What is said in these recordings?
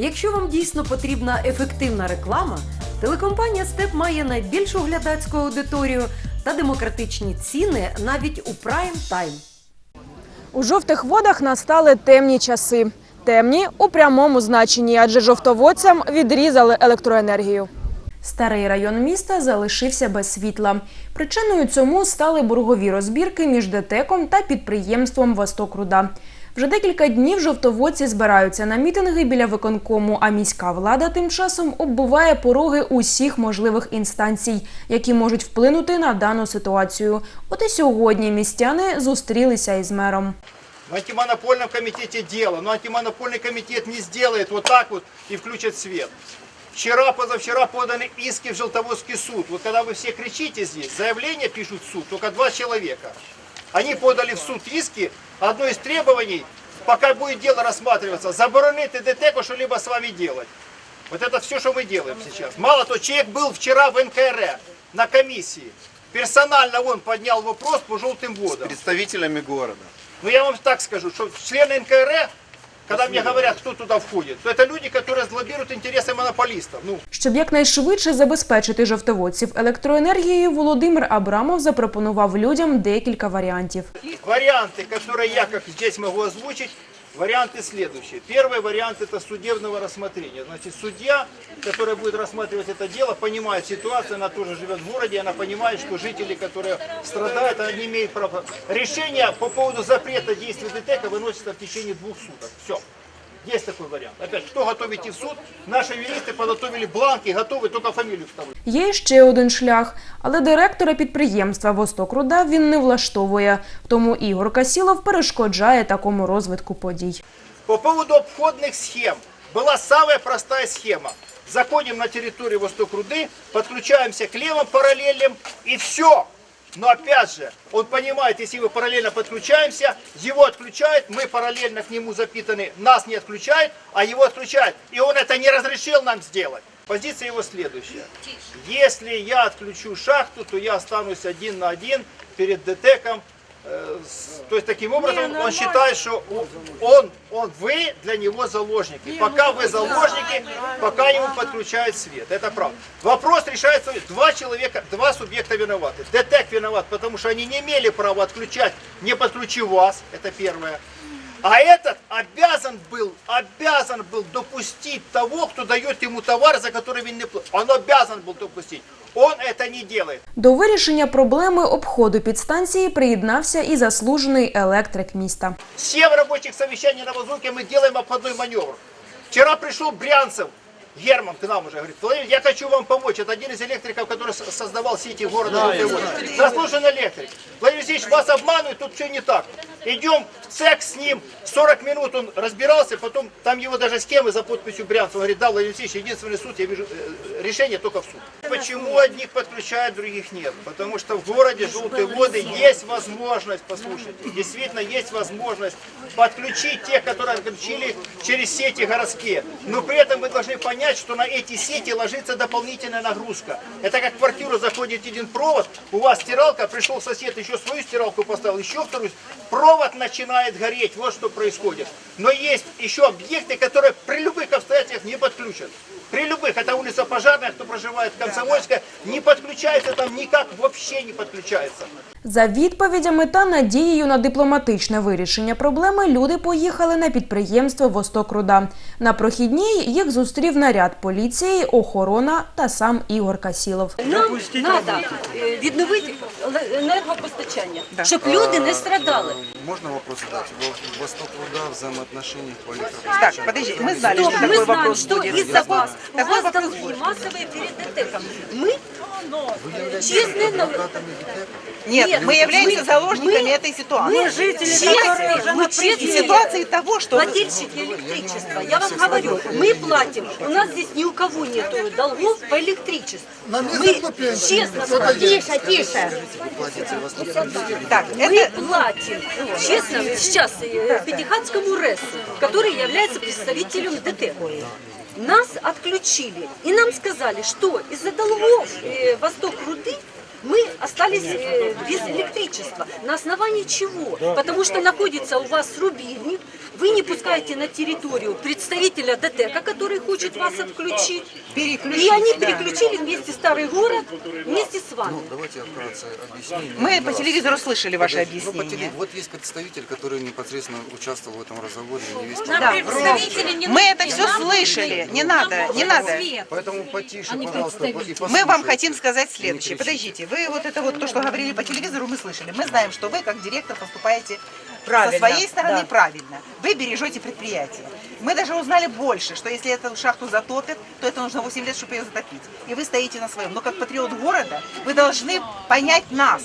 Якщо вам дійсно потрібна ефективна реклама, телекомпанія Степ має найбільшу глядацьку аудиторію та демократичні ціни навіть у прайм тайм. У жовтих водах настали темні часи. Темні у прямому значенні, адже жовтоводцям відрізали електроенергію. Старий район міста залишився без світла. Причиною цьому стали боргові розбірки між ДТЕКом та підприємством Востокруда. Вже декілька днів жовтоводці збираються на мітинги біля виконкому, а міська влада тим часом оббиває пороги усіх можливих інстанцій, які можуть вплинути на дану ситуацію. От і сьогодні містяни зустрілися із мером. В антимонопольном комитете дело, но антимонопольный комитет не сделает вот так вот и включит свет. Вчера, позавчера поданы иски в Желтоводский суд. Вот когда вы все кричите здесь, заявление пишут в суд только два человека. Они подали в суд иски. Одно из требований, пока будет дело рассматриваться, заборонить ДТЭКу что-либо с вами делать. Вот это все, что мы делаем сейчас. Мало того, человек был вчера в НКР на комиссии. Персонально он поднял вопрос по желтым водам. представителями города. Ну я вам так скажу, что члены НКР, когда мне говорят, кто туда входит, то это люди, которые лоббируют интересы монополистов. Ну, Щоб якнайшвидше забезпечити жовтоводців електроенергією, Володимир Абрамов запропонував людям декілька варіантів. варианты, которые я как здесь могу озвучить, варианты следующие. Первый вариант это судебного рассмотрения. Значит, судья, который будет рассматривать это дело, понимает ситуацию, она тоже живет в городе, она понимает, что жители, которые страдают, они имеют право. Решение по поводу запрета действий ДТЭКа выносится в течение двух суток. Все. Есть такой вариант. Опять, кто готов идти в суд? Наши юристы подготовили бланки, готовы только фамилию вставить. Є ще один шлях, але директора підприємства «Востокруда» він не влаштовує. Тому Ігор Касілов перешкоджає такому розвитку подій. По поводу обходных схем. Была самая простая схема. Заходим на территорию Восток Руды, подключаемся к левым параллелям и все. Но опять же, он понимает, если мы параллельно подключаемся, его отключают, мы параллельно к нему запитаны, нас не отключают, а его отключают. И он это не разрешил нам сделать. Позиция его следующая. Если я отключу шахту, то я останусь один на один перед ДТЭКом. Э, с- То есть таким образом он считает, что он, он, вы для него заложники. Пока вы заложники, пока ему подключают свет. Это правда. Вопрос решается. Два человека, два субъекта виноваты. ДТЭК виноват, потому что они не имели права отключать, не подключив вас. Это первое. А этот обязан был, обязан был допустить того, кто дает ему товар, за который он не платит. Он обязан был допустить. Он это не делает. До вирішення проблеми обходу підстанції приєднався і заслужений електрик міста. Семь рабочих совещаний на Вазунке мы делаем обходной маневр. Вчера пришел Брянцев, Герман к нам уже, говорит, Владимир, я хочу вам помочь. Это один из электриков, который с- создавал сети города Желтый Воды. Заслуженный электрик. Владимир Алексеевич, вас обманывают, тут все не так. Идем в ЦЕК с ним, 40 минут он разбирался, потом там его даже схемы за подписью Брянцева. Говорит, да, Владимир Алексеевич, единственный суд, я вижу, э, решение только в суд. Почему одних подключают, других нет? Потому что в городе Желтые Воды есть возможность, послушайте, действительно есть возможность подключить тех, которые отключили через сети городские. Но при этом вы должны понять, что на эти сети ложится дополнительная нагрузка. Это как в квартиру заходит один провод, у вас стиралка, пришел сосед, еще свою стиралку поставил, еще вторую, провод начинает гореть, вот что происходит. Но есть еще объекты, которые при любых обстоятельствах не подключат. При любых, это улица Пожарная, кто проживает в Комсомольской, не подключается там никак, вообще не подключается. За відповідями та надією на дипломатичне вирішення проблеми люди поїхали на підприємство «Востокруда». На прохідній їх зустрів наряд поліції, охорона та сам Ігор Касілов. Нам треба відновити еле- енергопостачання, щоб люди не страдали. Можно вопрос задать? Во- Восток Руда взаимоотношений по Так, электропостачанию. подожди, мы знали, Стоп, что мы такой знаем, вопрос что будет. из-за вас у Такой вас вопрос долги будет. массовые перед ДТЭКом. Мы честные на- Нет, Нет, мы являемся мы- заложниками мы- этой ситуации. Мы честные, мы И честные ситуации того, что... плательщики электричества. Я вам говорю, мы платим. У нас здесь ни у кого нет долгов по электричеству. Мы честно Тише, тише. Так, Мы это... платим, честно, сейчас э, Пятихатскому РЭСу, который является представителем ДТ. Нас отключили, и нам сказали, что из-за долгов э, Восток Руды мы остались э, без электричества. На основании чего? Потому что находится у вас рубильник, Вы не пускаете на территорию представителя ДТЭКа, который хочет вас отключить. Переключить, И они да. переключили вместе старый город, вместе с вами. Ну, давайте я вкратце объясню. Мы по телевизору слышали ваше ну, объяснение. Вот есть представитель, который непосредственно участвовал в этом разговоре. Не весь Да. Мы это все слышали. Не надо, не надо. Поэтому потише, пожалуйста, и Мы вам хотим сказать следующее. Не. Подождите, вы вот это вот то, что говорили по телевизору, мы слышали. Мы знаем, что вы как директор поступаете Правильно, со своей стороны да. правильно. Вы бережете предприятие. Мы даже узнали больше, что если эту шахту затопят, то это нужно 8 лет, чтобы ее затопить. И вы стоите на своем. Но как патриот города, вы должны понять нас.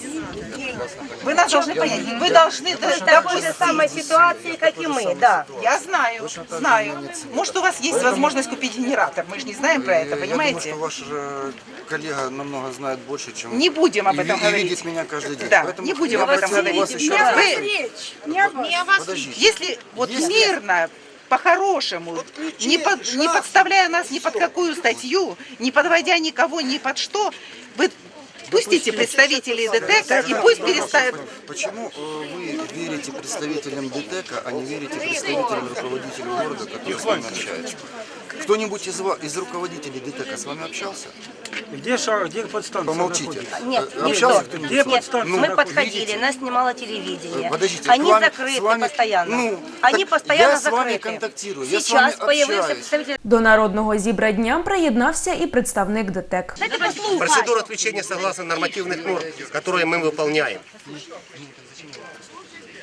Вы нас должны понять. Вы должны такой же самой допустить. ситуации, как и мы, да. Я знаю, знаю. Может, у вас есть возможность купить генератор. Мы же не знаем про это, Я думаю, понимаете? что ваш э, коллега намного знает больше, чем... Не будем об этом ви- и говорить. видит меня каждый день. Да, Поэтому не будем об этом вас говорить. еще раз- Вы, Подождите. если вот мирно, по-хорошему, не, под- не подставляя нас ни под какую статью, не подводя никого ни под что, вы пустите представителей ДТЭКа и пусть переставят. Почему э, вы верите представителям ДТЭКа, а не верите представителям руководителей города, которые с вами общаются? Кто-нибудь из, из руководителей ДТЭКа с вами общался? Где шар, где подстанция Помолчите. находится? Нет, Э, никто. Общался кто-нибудь? Где с вами? подстанция Ну, Мы находится? подходили, видите? нас снимало телевидение. Э, Подождите, Они с вами- закрыты с вами- постоянно. ну, Они так постоянно я с вами закрыты. контактирую, я с Сейчас вами появился общаюсь. представитель До народного зібрання приєднався і представник ДТЕК. Процедура отключения согласно нормативных норм, которые мы выполняем.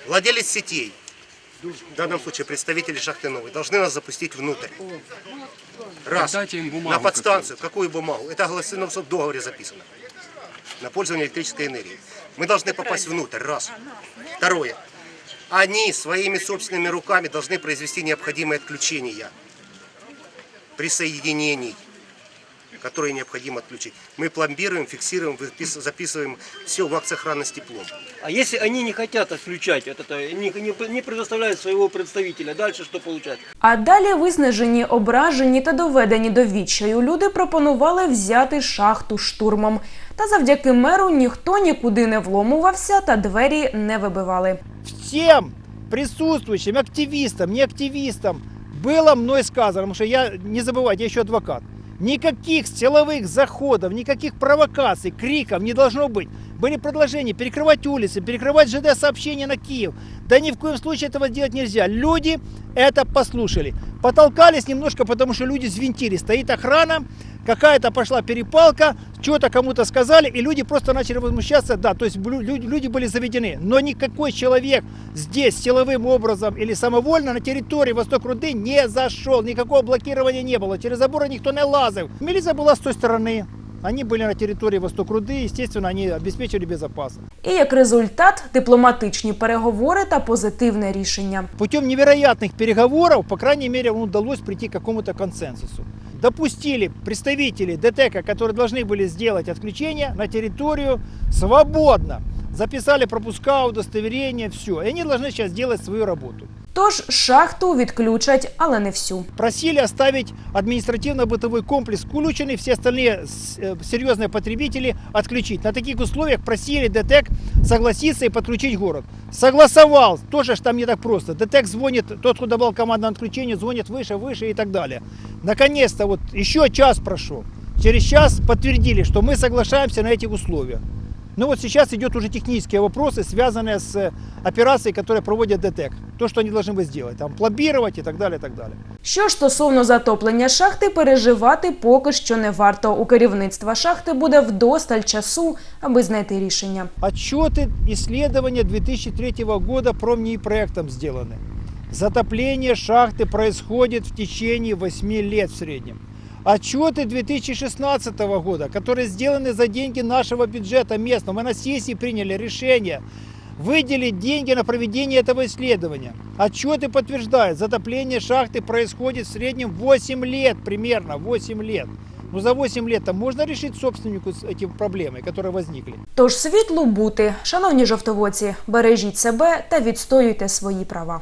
Владелец сетей, в данном случае представители шахты Новой, должны нас запустить внутрь. Раз. На подстанцию. Какую бумагу? Это в договоре записано. На пользование электрической энергией. Мы должны попасть внутрь. Раз. Второе. Они своими собственными руками должны произвести необходимые отключения присоединений, которые необходимо отключить. Мы пломбируем, фиксируем, выпис- записываем все в акт сохранности пломб. А если они не хотят отключать вот это, не, не, не предоставляют своего представителя, дальше что получается? А далі виснажені, ображені та доведені до відчаю люди пропонували взяти шахту штурмом. Та завдяки меру ніхто нікуди не вломувався та двері не вибивали. всем присутствующим активистам, не активистам было мной сказано, потому что я, не забывайте, я еще адвокат, Никаких силовых заходов, никаких провокаций, криков не должно быть. Были предложения перекрывать улицы, перекрывать ЖД-сообщения на Киев. Да ни в коем случае этого делать нельзя. Люди это послушали. Потолкались немножко, потому что люди звентили. Стоит охрана, какая-то пошла перепалка, что-то кому-то сказали, и люди просто начали возмущаться. Да, то есть люди были заведены. Но никакой человек здесь силовым образом или самовольно на территории Восток Руды не зашел. Никакого блокирования не было. Через заборы никто не лазил. Милиция была с той стороны. Они были на территории Восток Руды, естественно, они обеспечили безопасность. І як результат дипломатичні переговори та позитивне рішення. Путем невероятных переговоров, по крайней мере, удалось прийти к какому-то консенсусу. Допустили представителей ДТЭКа, которые должны были сделать отключение на территорию свободно. Записали пропуска, удостоверения, все. И они должны сейчас делать свою работу. Тож шахту відключать, але не всю. Просили оставить административно-бытовой комплекс включенный, все остальные с- э, серьезные потребители отключить. На таких условиях просили ДТЭК согласиться и подключить город. Согласовал, тоже ж там не так просто. ДТЭК звонит, тот, куда был команда на отключение, звонит выше, выше и так далее. Наконец-то, вот еще час прошел. Через час подтвердили, что мы соглашаемся на этих условиях. Ну вот сейчас идет уже технические вопросы, связанные с э, операцией, которую проводит ДТЭК. То, что они должны бы сделать, там пломбировать и так далее, и так далее. Що ж стосовно затоплення шахти, переживати поки що не варто. У керівництва шахти буде вдосталь часу, аби знайти рішення. Отчеты исследования 2003 года промнепроектом сделаны. Затопление шахты происходит в течение 8 лет в среднем. Отчеты 2016 года, которые сделаны за деньги нашего бюджета местного. Мы на сессии приняли решение выделить деньги на проведение этого исследования. Отчеты подтверждают, затопление шахты происходит в среднем 8 лет, примерно 8 лет. Ну за 8 лет там можно решить собственнику с эти проблемы, которые возникли. Тож світлу бути, шановні жовтоводці, бережіть себе та відстоюйте свої права.